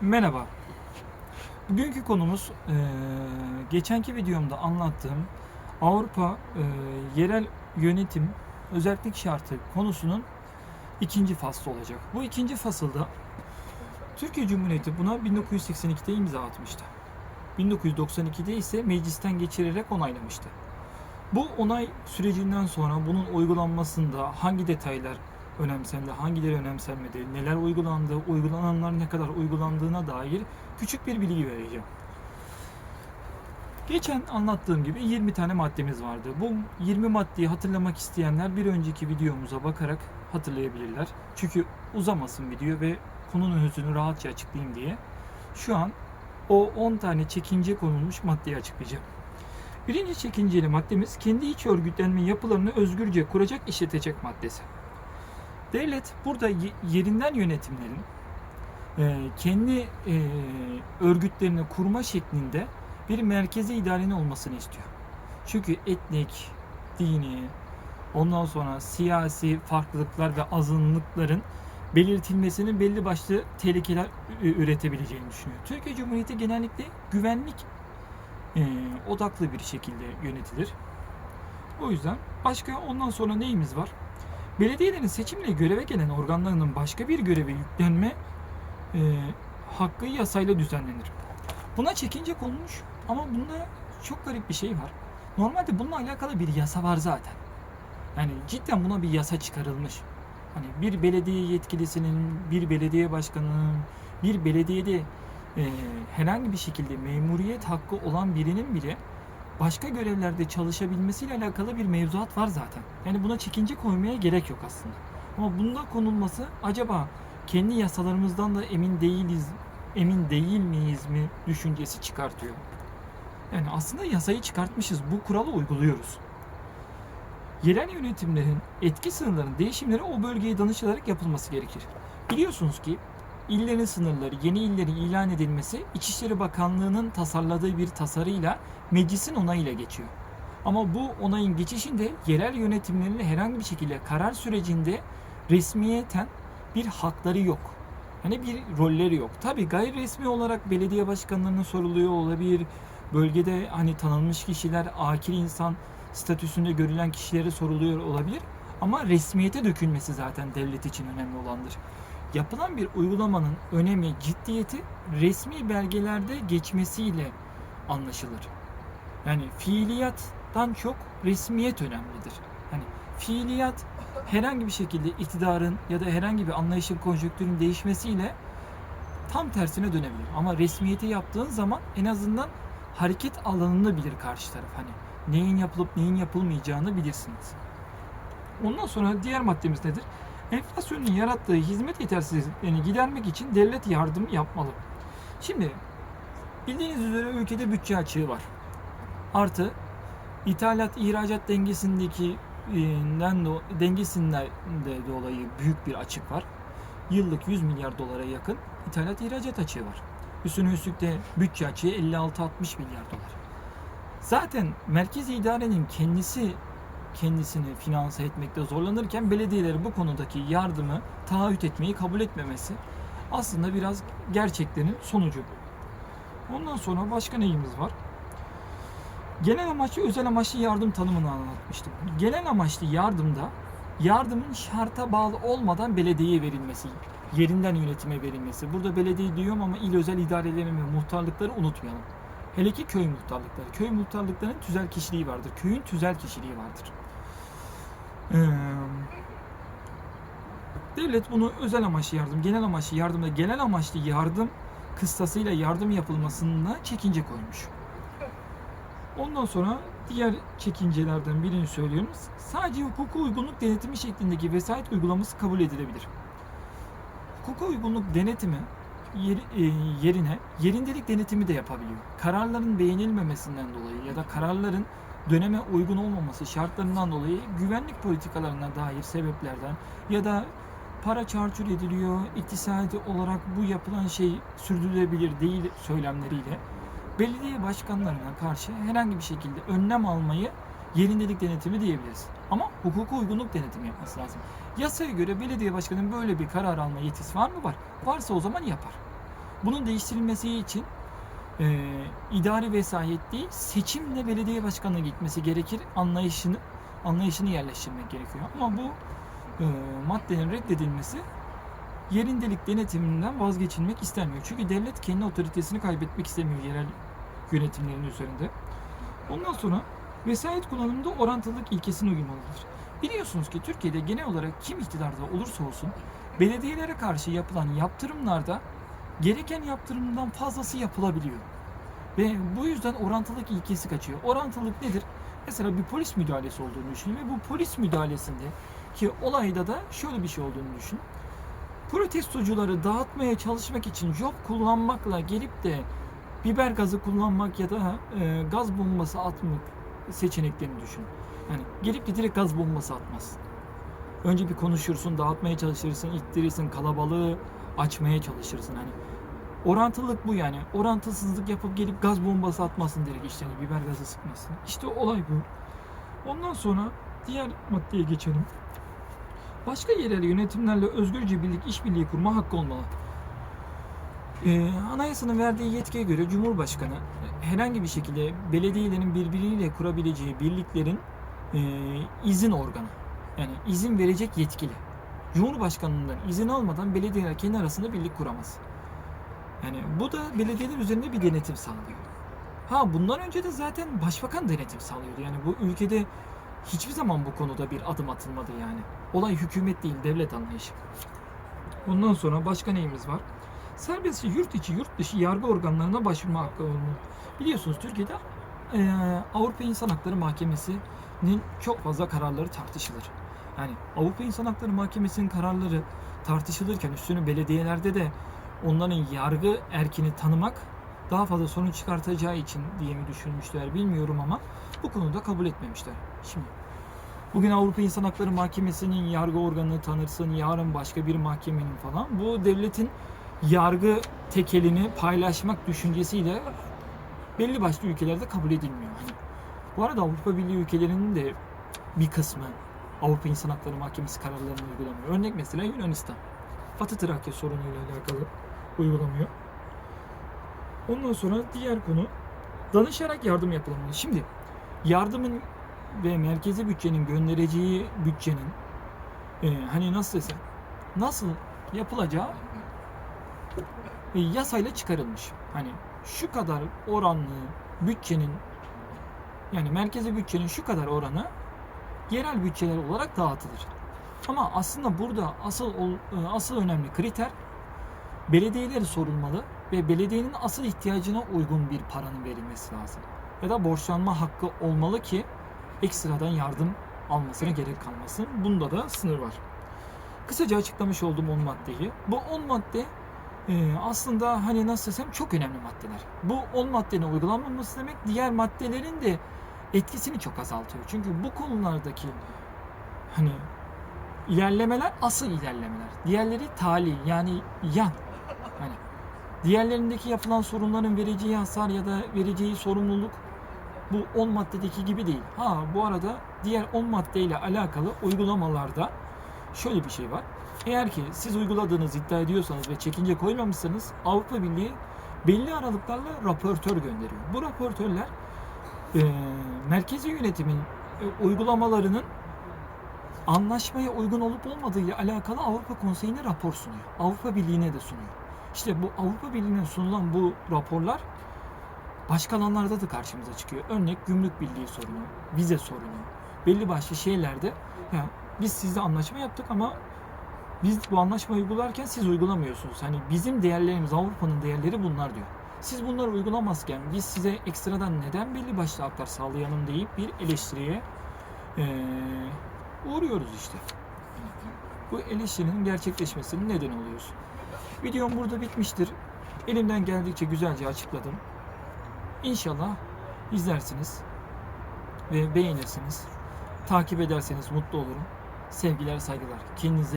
Merhaba. Bugünkü konumuz eee, geçenki videomda anlattığım Avrupa eee, yerel yönetim özellik şartı konusunun ikinci faslı olacak. Bu ikinci fasılda Türkiye Cumhuriyeti buna 1982'de imza atmıştı. 1992'de ise meclisten geçirerek onaylamıştı. Bu onay sürecinden sonra bunun uygulanmasında hangi detaylar önemsendi, hangileri önemsenmedi, neler uygulandı, uygulananlar ne kadar uygulandığına dair küçük bir bilgi vereceğim. Geçen anlattığım gibi 20 tane maddemiz vardı. Bu 20 maddeyi hatırlamak isteyenler bir önceki videomuza bakarak hatırlayabilirler. Çünkü uzamasın video ve konunun özünü rahatça açıklayayım diye. Şu an o 10 tane çekince konulmuş maddeyi açıklayacağım. Birinci çekinceli maddemiz kendi iç örgütlenme yapılarını özgürce kuracak, işletecek maddesi. Devlet burada ye- yerinden yönetimlerin e, kendi e, örgütlerini kurma şeklinde bir merkezi idarenin olmasını istiyor. Çünkü etnik, dini, ondan sonra siyasi farklılıklar ve azınlıkların belirtilmesinin belli başlı tehlikeler üretebileceğini düşünüyor. Türkiye Cumhuriyeti genellikle güvenlik e, odaklı bir şekilde yönetilir. O yüzden başka ondan sonra neyimiz var? Belediyelerin seçimle göreve gelen organlarının başka bir göreve yüklenme e, hakkı yasayla düzenlenir. Buna çekince konmuş ama bunda çok garip bir şey var. Normalde bununla alakalı bir yasa var zaten. Yani cidden buna bir yasa çıkarılmış. Hani bir belediye yetkilisinin, bir belediye başkanının, bir belediyede e, herhangi bir şekilde memuriyet hakkı olan birinin bile başka görevlerde çalışabilmesiyle alakalı bir mevzuat var zaten. Yani buna çekince koymaya gerek yok aslında. Ama bunda konulması acaba kendi yasalarımızdan da emin değiliz, emin değil miyiz mi düşüncesi çıkartıyor. Yani aslında yasayı çıkartmışız, bu kuralı uyguluyoruz. Yerel yönetimlerin etki sınırlarının değişimleri o bölgeye danışılarak yapılması gerekir. Biliyorsunuz ki illerin sınırları, yeni illerin ilan edilmesi İçişleri Bakanlığı'nın tasarladığı bir tasarıyla meclisin onayıyla geçiyor. Ama bu onayın geçişinde yerel yönetimlerin herhangi bir şekilde karar sürecinde resmiyeten bir hakları yok. Hani bir rolleri yok. Tabii gayri resmi olarak belediye başkanlarına soruluyor olabilir. Bölgede hani tanınmış kişiler, akil insan statüsünde görülen kişilere soruluyor olabilir. Ama resmiyete dökülmesi zaten devlet için önemli olandır. Yapılan bir uygulamanın önemi, ciddiyeti resmi belgelerde geçmesiyle anlaşılır. Yani fiiliyattan çok resmiyet önemlidir. Hani fiiliyat herhangi bir şekilde iktidarın ya da herhangi bir anlayışın, konjonktürün değişmesiyle tam tersine dönebilir. Ama resmiyeti yaptığın zaman en azından hareket alanını bilir karşı taraf. Hani neyin yapılıp neyin yapılmayacağını bilirsiniz. Ondan sonra diğer maddemiz nedir? Enflasyonun yarattığı hizmet yetersizliklerini gidermek için devlet yardım yapmalı. Şimdi bildiğiniz üzere ülkede bütçe açığı var. Artı ithalat ihracat dengesindeki dengesinden de dolayı büyük bir açık var. Yıllık 100 milyar dolara yakın ithalat ihracat açığı var. Üstüne üstlük de bütçe açığı 56-60 milyar dolar. Zaten merkezi idarenin kendisi kendisini finanse etmekte zorlanırken belediyeleri bu konudaki yardımı taahhüt etmeyi kabul etmemesi aslında biraz gerçeklerin sonucu. Ondan sonra başka neyimiz var? Genel amaçlı özel amaçlı yardım tanımını anlatmıştım. Genel amaçlı yardımda yardımın şarta bağlı olmadan belediyeye verilmesi, yerinden yönetime verilmesi. Burada belediye diyorum ama il özel idarelerin ve muhtarlıkları unutmayalım. Hele ki köy muhtarlıkları. Köy muhtarlıklarının tüzel kişiliği vardır. Köyün tüzel kişiliği vardır. Ee, devlet bunu özel amaçlı yardım, genel amaçlı yardımda genel amaçlı yardım kıstasıyla yardım yapılmasına çekince koymuş. Ondan sonra diğer çekincelerden birini söylüyorum. Sadece hukuka uygunluk denetimi şeklindeki vesayet uygulaması kabul edilebilir. Hukuka uygunluk denetimi e, yerine yerindelik denetimi de yapabiliyor. Kararların beğenilmemesinden dolayı ya da kararların döneme uygun olmaması şartlarından dolayı güvenlik politikalarına dair sebeplerden ya da para çarçur ediliyor, iktisadi olarak bu yapılan şey sürdürülebilir değil söylemleriyle belediye başkanlarına karşı herhangi bir şekilde önlem almayı yerindelik denetimi diyebiliriz. Ama hukuka uygunluk denetimi yapması lazım. Yasaya göre belediye başkanının böyle bir karar alma yetisi var mı? Var. Varsa o zaman yapar. Bunun değiştirilmesi için e, idari vesayet değil, seçimle belediye başkanına gitmesi gerekir anlayışını anlayışını yerleştirmek gerekiyor. Ama bu e, maddenin reddedilmesi yerindelik denetiminden vazgeçilmek istenmiyor. Çünkü devlet kendi otoritesini kaybetmek istemiyor yerel yönetimlerin üzerinde. Ondan sonra vesayet kullanımında orantılılık ilkesine uyulmalıdır. Biliyorsunuz ki Türkiye'de genel olarak kim iktidarda olursa olsun belediyelere karşı yapılan yaptırımlarda gereken yaptırımdan fazlası yapılabiliyor. Ve bu yüzden orantılılık ilkesi kaçıyor. Orantılılık nedir? Mesela bir polis müdahalesi olduğunu düşünün ve bu polis müdahalesinde ki olayda da şöyle bir şey olduğunu düşün. Protestocuları dağıtmaya çalışmak için job kullanmakla gelip de biber gazı kullanmak ya da e, gaz bombası atmak seçeneklerini düşün. Yani gelip de direkt gaz bombası atmaz. Önce bir konuşursun, dağıtmaya çalışırsın, ittirirsin, kalabalığı açmaya çalışırsın. Hani orantılılık bu yani. Orantısızlık yapıp gelip gaz bombası atmasın direkt işte hani biber gazı sıkmasın. İşte olay bu. Ondan sonra diğer maddeye geçelim. Başka yerel yönetimlerle özgürce birlik işbirliği kurma hakkı olmalı. Ee, anayasanın verdiği yetkiye göre Cumhurbaşkanı herhangi bir şekilde belediyelerin birbiriyle kurabileceği birliklerin e, izin organı. Yani izin verecek yetkili. Cumhurbaşkanından izin almadan belediyeler kendi arasında birlik kuramaz. Yani bu da belediyeler üzerinde bir denetim sağlıyor. Ha bundan önce de zaten başbakan denetim sağlıyordu. Yani bu ülkede hiçbir zaman bu konuda bir adım atılmadı yani. Olay hükümet değil, devlet anlayışı. Ondan sonra başka neyimiz var? Serbestçe yurt içi, yurt dışı yargı organlarına başvurma hakkı olmalı. Biliyorsunuz Türkiye'de eee, Avrupa İnsan Hakları Mahkemesi'nin çok fazla kararları tartışılır. Yani Avrupa İnsan Hakları Mahkemesi'nin kararları tartışılırken üstüne belediyelerde de onların yargı erkini tanımak daha fazla sorun çıkartacağı için diye mi düşünmüşler bilmiyorum ama bu konuda kabul etmemişler. Şimdi bugün Avrupa İnsan Hakları Mahkemesi'nin yargı organını tanırsın, yarın başka bir mahkemenin falan. Bu devletin yargı tekelini paylaşmak düşüncesiyle belli başlı ülkelerde kabul edilmiyor. Hani bu arada Avrupa Birliği ülkelerinin de bir kısmı Avrupa İnsan Hakları Mahkemesi kararlarını uygulamıyor. Örnek mesela Yunanistan. Batı Trakya sorunuyla alakalı uygulamıyor. Ondan sonra diğer konu danışarak yardım yapılmalı. Şimdi yardımın ve merkezi bütçenin göndereceği bütçenin e, hani nasıl desem nasıl yapılacağı e, yasayla çıkarılmış. Hani şu kadar oranlı bütçenin yani merkezi bütçenin şu kadar oranı yerel bütçeler olarak dağıtılır. Ama aslında burada asıl e, asıl önemli kriter belediyeleri sorulmalı ve belediyenin asıl ihtiyacına uygun bir paranın verilmesi lazım. Ya da borçlanma hakkı olmalı ki ekstradan yardım almasına gerek kalmasın. Bunda da sınır var. Kısaca açıklamış olduğum 10 maddeyi. Bu 10 madde e, aslında hani nasıl desem çok önemli maddeler. Bu 10 maddenin uygulanmaması demek diğer maddelerin de etkisini çok azaltıyor. Çünkü bu konulardaki hani ilerlemeler asıl ilerlemeler. Diğerleri tali yani yan. Diğerlerindeki yapılan sorunların vereceği hasar ya da vereceği sorumluluk bu 10 maddedeki gibi değil. Ha bu arada diğer 10 maddeyle alakalı uygulamalarda şöyle bir şey var. Eğer ki siz uyguladığınız iddia ediyorsanız ve çekince koymamışsanız Avrupa Birliği belli aralıklarla raportör gönderiyor. Bu raportörler e, merkezi yönetimin e, uygulamalarının anlaşmaya uygun olup olmadığı ile alakalı Avrupa Konseyi'ne rapor sunuyor. Avrupa Birliği'ne de sunuyor. İşte bu Avrupa Birliği'ne sunulan bu raporlar başka alanlarda da karşımıza çıkıyor. Örnek gümrük birliği sorunu, vize sorunu, belli başlı şeylerde ya biz sizle anlaşma yaptık ama biz bu anlaşmayı uygularken siz uygulamıyorsunuz. Hani bizim değerlerimiz, Avrupa'nın değerleri bunlar diyor. Siz bunları uygulamazken biz size ekstradan neden belli başlı haklar sağlayalım deyip bir eleştiriye eee, uğruyoruz işte. Bu eleştirinin gerçekleşmesinin neden oluyoruz. Videom burada bitmiştir. Elimden geldikçe güzelce açıkladım. İnşallah izlersiniz ve beğenirsiniz. Takip ederseniz mutlu olurum. Sevgiler, saygılar. Kendinize